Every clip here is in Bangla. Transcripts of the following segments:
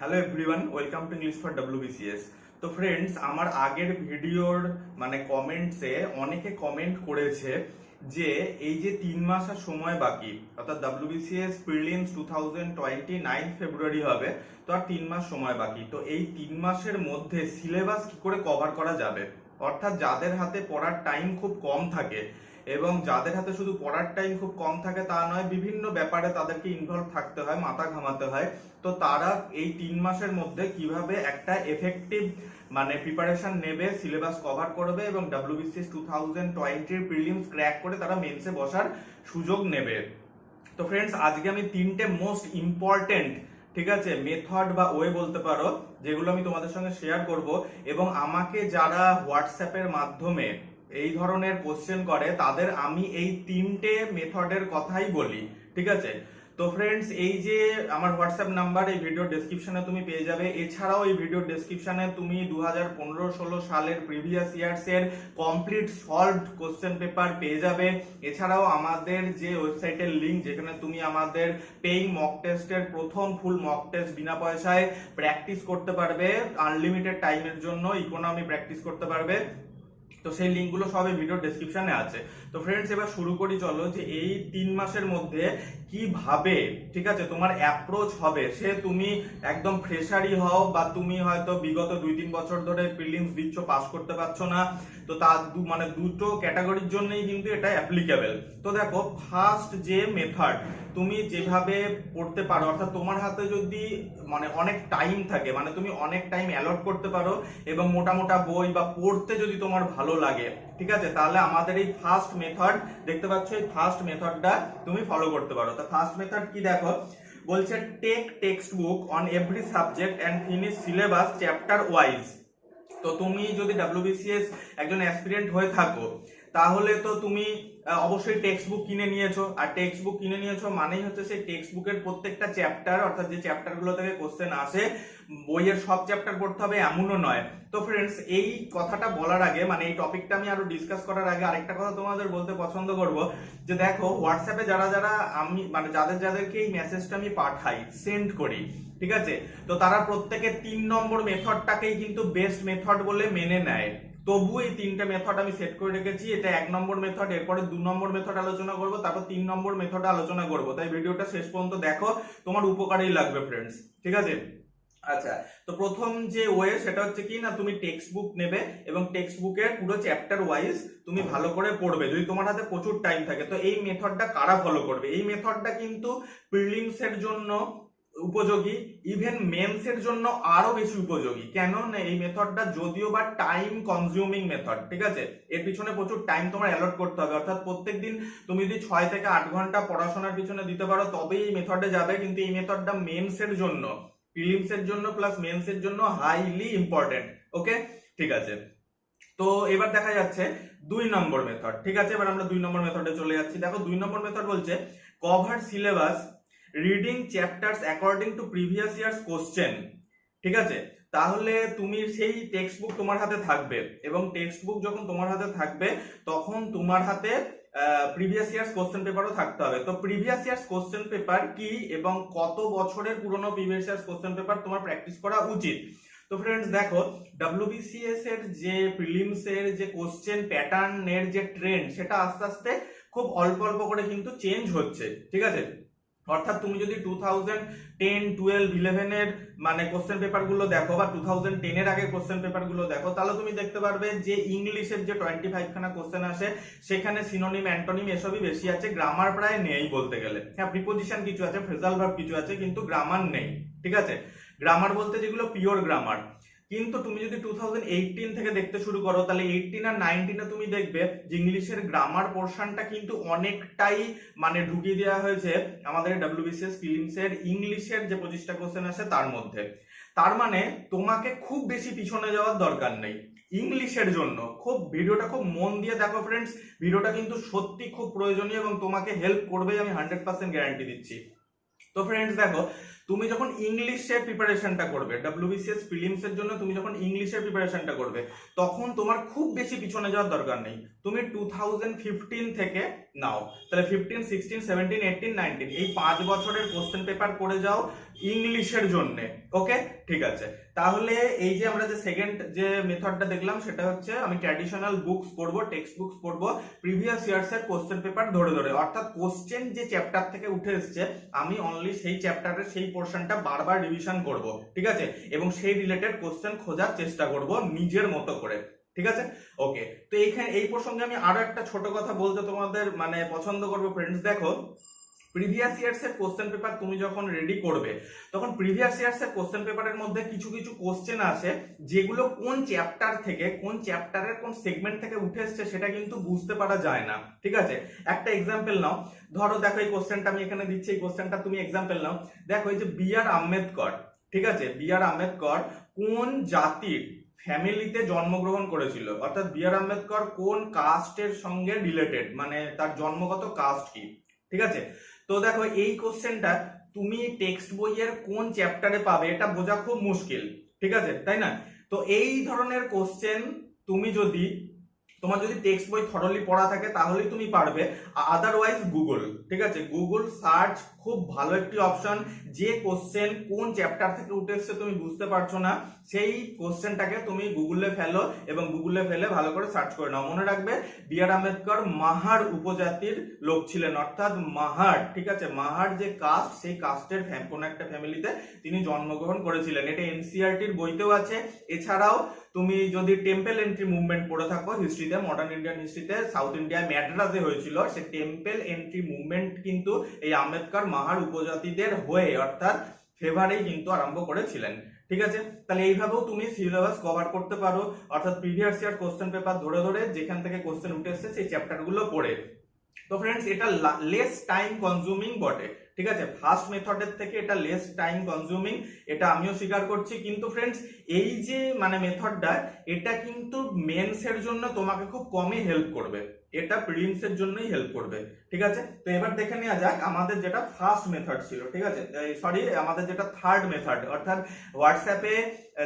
Hello everyone welcome to English for WBCS তো ফ্রেন্ডস আমার আগের ভিডিওর মানে কমেন্টসে অনেকে কমেন্ট করেছে যে এই যে তিন মাস আর সময় বাকি, অর্থাৎ WBCS prelims two thousand twenty nine February হবে, তো আর তিন মাস সময় বাকি। তো এই তিন মাসের মধ্যে সিলেবাস কি করে কভার করা যাবে? অর্থাৎ যাদের হাতে পড়ার টাইম খুব কম থাকে এবং যাদের হাতে শুধু পড়ার টাইম খুব কম থাকে, তা নয়, বিভিন্ন ব্যাপারে তাদেরকে ইনভলভ থাকতে হয়, মাথা ঘামাতে হয়। তো তারা এই তিন মাসের মধ্যে কীভাবে একটা এফেক্টিভ মানে প্রিপারেশন নেবে সিলেবাস কভার করবে এবং ডাব্লিউবিসিএস টু থাউজেন্ড টোয়েন্টির প্রিলিমস ক্র্যাক করে তারা মেন্সে বসার সুযোগ নেবে। তো ফ্রেন্ডস আজকে আমি তিনটে মোস্ট ইম্পর্টেন্ট ঠিক আছে মেথড বা ওয়ে বলতে পারো, যেগুলো আমি তোমাদের সঙ্গে শেয়ার করব এবং আমাকে যারা হোয়াটসঅ্যাপের মাধ্যমে এই ধরনের কোশ্চেন করে, তাদের আমি এই তিনটে মেথডের কথাই বলি, ঠিক আছে? তো ফ্রেন্ডস এই যে আমার হোয়াটসঅ্যাপ নাম্বার এই ভিডিও ডেসক্রিপশনে তুমি পেয়ে যাবে। এছাড়াও এই ভিডিও ডেসক্রিপশনে তুমি দু হাজার পনেরো ষোলো সালের প্রিভিয়াস ইয়ার্স এর কমপ্লিট সলভড কোশ্চেন পেপার পেয়ে যাবে। এছাড়াও আমাদের যে ওয়েবসাইটের লিঙ্ক যেখানে তুমি আমাদের পেইং মক টেস্টের প্রথম ফুল মক টেস্ট বিনা পয়সায় প্র্যাকটিস করতে পারবে আনলিমিটেড টাইমের জন্য ইকোনমি প্র্যাকটিস করতে পারবে। তো সেই লিঙ্কগুলো সব এই ভিডিও ডেসক্রিপশনে আছে। তো ফ্রেন্ডস এবার শুরু করি, চলো, যে এই তিন মাসের মধ্যে কীভাবে ঠিক আছে, তোমার অ্যাপ্রোচ হবে। সে তুমি একদম ফ্রেশারই হও বা তুমি হয়তো বিগত দুই তিন বছর ধরে প্রিলিমস দিচ্ছ পাস করতে পারছ না, তো তার দু- মানে দুটো ক্যাটাগরির জন্যই কিন্তু এটা অ্যাপ্লিকেবল তো দেখো ফার্স্ট যে মেথড তুমি যেভাবে পড়তে পারো, অর্থাৎ তোমার হাতে যদি মানে অনেক টাইম থাকে মানে তুমি অনেক টাইম অ্যালট করতে পারো, এবং মোটা মোটা বই বা পড়তে যদি তোমার ভালো লাগে, ঠিক আছে, তাহলে আমাদের এই ফার্স্ট মেথড দেখতে পাচ্ছ এই ফার্স্ট মেথডটা তুমি ফলো করতে পারো। তো ফার্স্ট মেথড কি দেখো? বলছে take text book on every subject and finish syllabus chapter wise তো তুমি যদি ডাব্লিউবিসিএস একজন অ্যাসপিরেন্ট হয়ে থাকো, তাহলে তো তুমি অবশ্যই টেক্সট বুক কিনে নিয়েছো। আর টেক্সট বুক কিনে নিয়েছো মানেই হচ্ছে সেই টেক্সট বুকের প্রত্যেকটা চ্যাপ্টার অর্থাৎ যে চ্যাপ্টারগুলো থেকে কোশ্চেন আসে বইয়ের সব চ্যাপ্টার পড়তে হবে এমনও নয়। তো ফ্রেন্ডস এই কথাটা বলার আগে মানে এই টপিকটা আমি আরও ডিসকাস করার আগে আরেকটা কথা তোমাদের বলতে পছন্দ করব। যে দেখো হোয়াটসঅ্যাপে যারা যারা আমি মানে যাদের যাদেরকে এই মেসেজটা আমি পাঠাই সেন্ড করি, ঠিক আছে? তো তারা প্রত্যেকে তিন নম্বর মেথডটাকেই কিন্তু বেস্ট মেথড বলে মেনে নেয়। তবু এই তিনটে মেথড আমি সেট করে রেখেছি, এটা এক নম্বর মেথড এরপরে দু নম্বর মেথড আলোচনা করব, তারপর তিন নম্বর মেথড আলোচনা করব। তাই ভিডিওটা শেষ পর্যন্ত দেখো, তোমার উপকারেই লাগবে ফ্রেন্ডস ঠিক আছে? আচ্ছা তো প্রথম যে ওয়ে সেটা হচ্ছে কি না তুমি টেক্সট বুক নেবে এবং টেক্সট বুকের পুরো চ্যাপ্টার ওয়াইজ তুমি ভালো করে পড়বে। যদি তোমার হাতে প্রচুর টাইম থাকে তো এই মেথডটা কারা ফলো করবে? এই মেথডটা কিন্তু প্রিলিমস এর জন্য উপযোগী ইভেন মেন্স এর জন্য আরও বেশি উপযোগী। কেন না এই মেথডটা যদিও বা টাইম কনজিউমিং মেথড ঠিক আছে? এর পিছনে প্রচুর টাইম তোমার অ্যালট করতে হবে। অর্থাৎ প্রত্যেকদিন তুমি যদি ছয় থেকে আট ঘণ্টা পড়াশোনার পিছনে দিতে পারো তবেই এই মেথডে যাবে। কিন্তু এই মেথডটা মেন্স এর জন্য। প্রিলিমস এর জন্য প্লাস মেন্স এর জন্য হাইলি ইম্পর্টেন্ট ওকে ঠিক আছে। তো এবার দেখা যাচ্ছে দুই নম্বর মেথড ঠিক আছে? এবার আমরা দুই নম্বর মেথডে চলে যাচ্ছি। দেখো, দুই নম্বর মেথড বলছে cover syllabus reading chapters according to previous years question ঠিক আছে? তাহলে তুমি সেই টেক্সট বুক তোমার হাতে থাকবে এবং টেক্সট বুক যখন তোমার হাতে থাকবে, তখন তোমার হাতে প্রিভিয়াস ইয়ার্স কোশ্চেন পেপারও থাকতে হবে। তো প্রিভিয়াস ইয়ার্স কোশ্চেন পেপার কি এবং কত বছরের পুরনো প্রিভিয়াস ইয়ার্স কোশ্চেন পেপার তোমার প্র্যাকটিস করা উচিত? তো ফ্রেন্ডস দেখো ডাব্লিউবিসিএস এর যে প্রিলিমস এর যে কোশ্চেন প্যাটার্নের যে ট্রেন্ড সেটা আস্তে আস্তে খুব অল্প অল্প করে কিন্তু চেঞ্জ হচ্ছে। ঠিক আছে? অর্থাৎ তুমি যদি টু থাউজেন্ড টেন টুয়েলভ ইলেভেনের মানে কোশ্চেন পেপারগুলো দেখো বা টু থাউজেন্ড টেনের আগে কোশ্চেন পেপারগুলো দেখো, তাহলে তুমি দেখতে পারবে যে ইংলিশের যে টোয়েন্টি ফাইভ খানা কোশ্চেন আসে, সেখানে সিনোনিম অ্যান্টোনিম এসবই বেশি আছে গ্রামার প্রায় নেই বলতে গেলে। হ্যাঁ প্রিপোজিশন কিছু আছে ফ্রেজাল ভার্ব কিছু আছে, কিন্তু গ্রামার নেই, ঠিক আছে? গ্রামার বলতে যেগুলো পিওর গ্রামার কিন্তু তুমি যদি টু থেকে দেখতে শুরু করো, তাহলে এইটিন আর নাইনটিনে তুমি দেখবে যে ইংলিশের গ্রামার পোর্শনটা কিন্তু অনেকটাই মানে ঢুকিয়ে দেওয়া হয়েছে আমাদের ডাব্লিউবিসিএস ফিলিমসের ইংলিশের যে পঁচিশটা কোশ্চেন আছে তার মধ্যে। তার মানে তোমাকে খুব বেশি পিছনে যাওয়ার দরকার নেই। ইংলিশের জন্য। খুব ভিডিওটা খুব মন দিয়ে দেখো ফ্রেন্ডস ভিডিওটা কিন্তু সত্যি খুব প্রয়োজনীয় এবং তোমাকে হেল্প করবে, আমি হান্ড্রেড পার্সেন্ট গ্যারান্টি দিচ্ছি। তো ফ্রেন্ডস দেখো তুমি যখন ইংলিশের প্রিপারেশনটা করবে ডাব্লিউবিসিএস প্রিলিমস এর জন্য তুমি যখন ইংলিশের প্রিপারেশনটা করবে, তখন তোমার খুব বেশি পিছনে যাওয়ার দরকার নেই। তুমি টু থাউজেন্ড ফিফটিন থেকে নাও। তাহলে fifteen sixteen seventeen eighteen nineteen এই পাঁচ বছরের কোশ্চেন পেপার করে যাও ইংলিশের জন্য। ওকে ঠিক আছে। তাহলে এই যে আমরা যে সেকেন্ড যে মেথডটা দেখলাম, সেটা হচ্ছে আমি ট্র্যাডিশনাল বুকস পড়ব টেক্সট বুকস পড়ব প্রিভিয়াস ইয়ার্স এর কোশ্চেন পেপার ধরে ধরে। অর্থাৎ কোশ্চেন যে চ্যাপ্টার থেকে উঠে এসছে, আমি অনলি সেই চ্যাপ্টারের সেই পোর্শনটা বারবার রিভিশন করব, ঠিক আছে? এবং সেই রিলেটেড কোশ্চেন খোঁজার চেষ্টা করব নিজের মতো করে, ঠিক আছে? ওকে তো এইখানে, এই প্রসঙ্গে আমি আরও একটা ছোট কথা বলতে তোমাদের মানে পছন্দ করব ফ্রেন্ডস দেখো প্রিভিয়াস ইয়ার্স এর কোশ্চেন পেপার তুমি যখন রেডি করবে, তখন প্রিভিয়াস ইয়ার্স এর কোশ্চেন পেপারের মধ্যে কিছু কিছু কোশ্চেন আসে, যেগুলো কোন চ্যাপ্টার থেকে, কোন চ্যাপ্টারের কোন সেগমেন্ট থেকে উঠে এসছে সেটা কিন্তু বুঝতে পারা যায় না, ঠিক আছে? একটা এক্সাম্পল নাও, ধরো দেখো এই কোশ্চেনটা আমি এখানে দিচ্ছি, এই কোশ্চেনটা তুমি এক্সাম্পল নাও, দেখো এই যে বি আর আম্বেদকর, ঠিক আছে? বি আর আম্বেদকর কোন জাতির ফ্যামিলিতে জন্মগ্রহণ করেছিল? অর্থাৎ বি আর আম্বেদকর কোন কাস্টের সঙ্গে রিলেটেড মানে তার জন্মগত কাস্ট কি? ঠিক আছে? তো দেখো, এই কোশ্চেনটা তুমি টেক্সট বইয়ের কোন চ্যাপ্টারে পাবে, এটা বোঝা খুব মুশকিল, ঠিক আছে? তাই না? তো এই ধরনের কোশ্চেন তুমি যদি, তোমার যদি টেক্সট বই থরলি পড়া থাকে, তাহলেই তুমি পারবে। আদারওয়াইজ গুগল ঠিক আছে? গুগল সার্চ খুব ভালো একটি অপশন যে কোশ্চেন কোন চ্যাপ্টার থেকে উঠে এসছে তুমি বুঝতে পারছ না, সেই কোশ্চেনটাকে তুমি গুগলে ফেলো এবং গুগলে ফেলে ভালো করে সার্চ করে নাও। মনে রাখবে বি আর আম্বেদকর মাহার উপজাতির লোক ছিলেন, অর্থাৎ মাহার, ঠিক আছে? মাহার যে কাস্ট সেই কাস্টের কোন একটা ফ্যামিলিতে তিনি জন্মগ্রহণ করেছিলেন। এটা এনসিআরটির বইতেও আছে। এছাড়াও তুমি যদি টেম্পেল এন্ট্রি মুভমেন্ট পড়ে থাকো হিস্ট্রিতে মডার্ন ইন্ডিয়ান হিস্ট্রিতে সাউথ ইন্ডিয়ায় ম্যাড্রাসে হয়েছিল। সে টেম্পেল এন্ট্রি মুভমেন্ট কিন্তু এই আম্বেদকর মাহার উপজাতিদের হয়ে অর্থাৎ ফেভারেই কিন্তু আরম্ভ করেছিলেন। ঠিক আছে? তাহলে এইভাবেও তুমি সিলেবাস কভার করতে পারো। অর্থাৎ প্রিভিয়াস ইয়ার কোশ্চেন পেপার ধরে ধরে যেখান থেকে কোশ্চেন উঠে এসেছে, সেই চ্যাপ্টারগুলো পড়ে। তো ফ্রেন্ডস এটা লেস টাইম কনজিউমিং বটে, ঠিক আছে? ফার্স্ট মেথডের থেকে এটা লেস টাইম কনজিউমিং এটা আমিও স্বীকার করছি। কিন্তু ফ্রেন্ডস এই যে মানে মেথডটা এটা কিন্তু মেন্স এর জন্য তোমাকে খুব কমই হেল্প করবে। এটা প্রিলিমস এর জন্যই হেল্প করবে, ঠিক আছে? তো এবার দেখে নেওয়া যাক আমাদের যেটা ফার্স্ট মেথড ছিল, ঠিক আছে? সরি আমাদের যেটা থার্ড মেথড অর্থাৎ হোয়াটসঅ্যাপে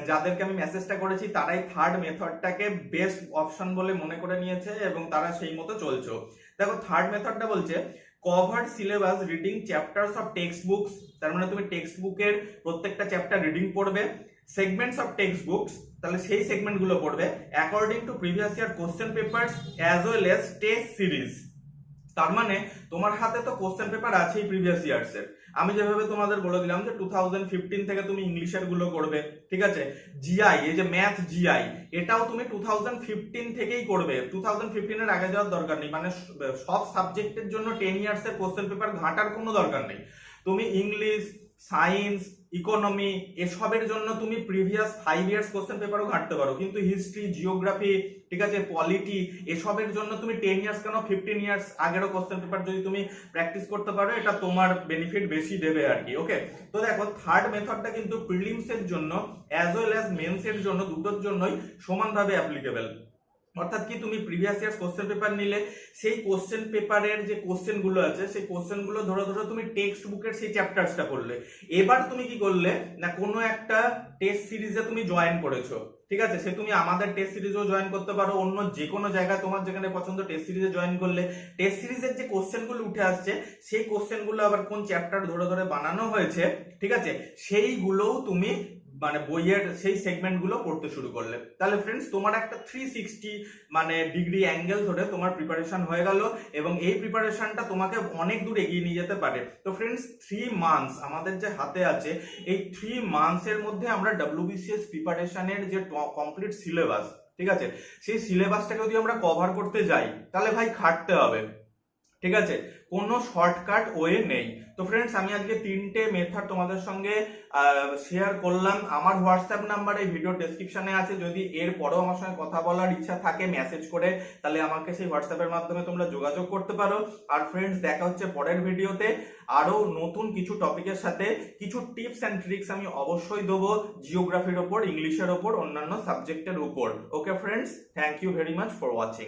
যাদেরকে আমি মেসেজটা করেছি, তারাই থার্ড মেথডটাকে বেস্ট অপশন বলে মনে করে নিয়েছে এবং তারা সেই মতো চলছে। দেখো থার্ড মেথডটা বলছে cover syllabus reading chapters of text books তার মানে তুমি টেক্সট বুকের প্রত্যেকটা চ্যাপ্টার রিডিং পড়বে সেগমেন্টস অফ টেক্সট বুকস তাহলে সেই সেগমেন্টগুলো পড়বে according to previous year question papers as well as test series তার মানে তোমার হাতে তো কোশ্চেন পেপার আছেই প্রিভিয়াস ইয়ার্স এর। আমি যেভাবে তোমাদের বলে দিলাম যে টু থাউজেন্ড ফিফটিন থেকে তুমি ইংলিশেরগুলো করবে, ঠিক আছে? জিআই এই যে ম্যাথ জিআই এটাও তুমি টু থাউজেন্ড ফিফটিন থেকেই করবে। টু থাউজেন্ড ফিফটিনের আগে যাওয়ার দরকার নেই। মানে সব সাবজেক্টের জন্য টেন ইয়ার্সের কোশ্চেন পেপার ঘাটার কোনো দরকার নেই। তুমি ইংলিশ সায়েন্স ইকোনমি এসবের জন্য তুমি প্রিভিয়াস ফাইভ ইয়ার্স কোশ্চেন পেপারও ঘাটতে পারো। কিন্তু হিস্ট্রি জিওগ্রাফি ঠিক আছে পলিটি এসবের জন্য তুমি টেন ইয়ার্স কেন ফিফটিন ইয়ার্স আগেরও কোশ্চেন পেপার যদি তুমি প্র্যাকটিস করতে পারো, এটা তোমার বেনিফিট বেশি দেবে আর কি ওকে তো দেখো থার্ড মেথডটা কিন্তু প্রিলিমসের জন্য অ্যাজ ওয়েল অ্যাজ মেন্স এর জন্য, দুটোর জন্যই সমানভাবে অ্যাপ্লিকেবল অর্থাৎ কি তুমি প্রিভিয়াস ইয়ার্স কোশ্চেন পেপার নিলে, সেই কোশ্চেন পেপারের যে কোশ্চেনগুলো আছে, সেই কোশ্চেনগুলো ধরো ধরো তুমি টেক্সট বুকের সেই চ্যাপ্টারসটা করলে। এবার তুমি কি করলে, না কোনো একটা টেস্ট সিরিজে তুমি জয়েন করেছ, ঠিক আছে? সে তুমি আমাদের টেস্ট সিরিজেও জয়েন করতে পারো, অন্য যে কোনো জায়গায় তোমার যেখানে পছন্দ টেস্ট সিরিজে জয়েন করলে। টেস্ট সিরিজের যে কোশ্চেনগুলো উঠে আসছে, সেই কোশ্চেনগুলো আবার কোন চ্যাপ্টার ধরে ধরে বানানো হয়েছে, ঠিক আছে? সেইগুলোও তুমি মানে বইয়ের সেই সেগমেন্টগুলো পড়তে শুরু করলে। তাহলে ফ্রেন্ডস তোমার একটা থ্রি সিক্সটি মানে ডিগ্রি অ্যাঙ্গেল ধরে তোমার প্রিপারেশন হয়ে গেল এবং এই প্রিপারেশনটা তোমাকে অনেক দূর এগিয়ে নিয়ে যেতে পারে। তো ফ্রেন্ডস থ্রি মান্থস আমাদের যে হাতে আছে, এই থ্রি মান্থসের মধ্যে আমরা ডাব্লিউবিসিএস প্রিপারেশনের যে কমপ্লিট সিলেবাস ঠিক আছে? সেই সিলেবাসটাকে যদি আমরা কভার করতে যাই, তাহলে ভাই খাটতে হবে। ঠিক আছে? কোনো শর্টকাট ওয়ে নেই। তো ফ্রেন্ডস আমি আজকে তিনটে মেথড তোমাদের সঙ্গে শেয়ার করলাম। আমার হোয়াটসঅ্যাপ নাম্বার এই ভিডিও ডেসক্রিপশনে আছে। যদি এর পরেও আমার সঙ্গে কথা বলার ইচ্ছা থাকে মেসেজ করে, তাহলে আমাকে সেই হোয়াটসঅ্যাপের মাধ্যমে তোমরা যোগাযোগ করতে পারো। আর ফ্রেন্ডস দেখা হচ্ছে পরের ভিডিওতে আরও নতুন কিছু টপিকের সাথে। কিছু টিপস অ্যান্ড ট্রিক্স আমি অবশ্যই দেবো জিওগ্রাফির ওপর ইংলিশের ওপর, অন্যান্য সাবজেক্টের উপর। Okay friends thank you very much for watching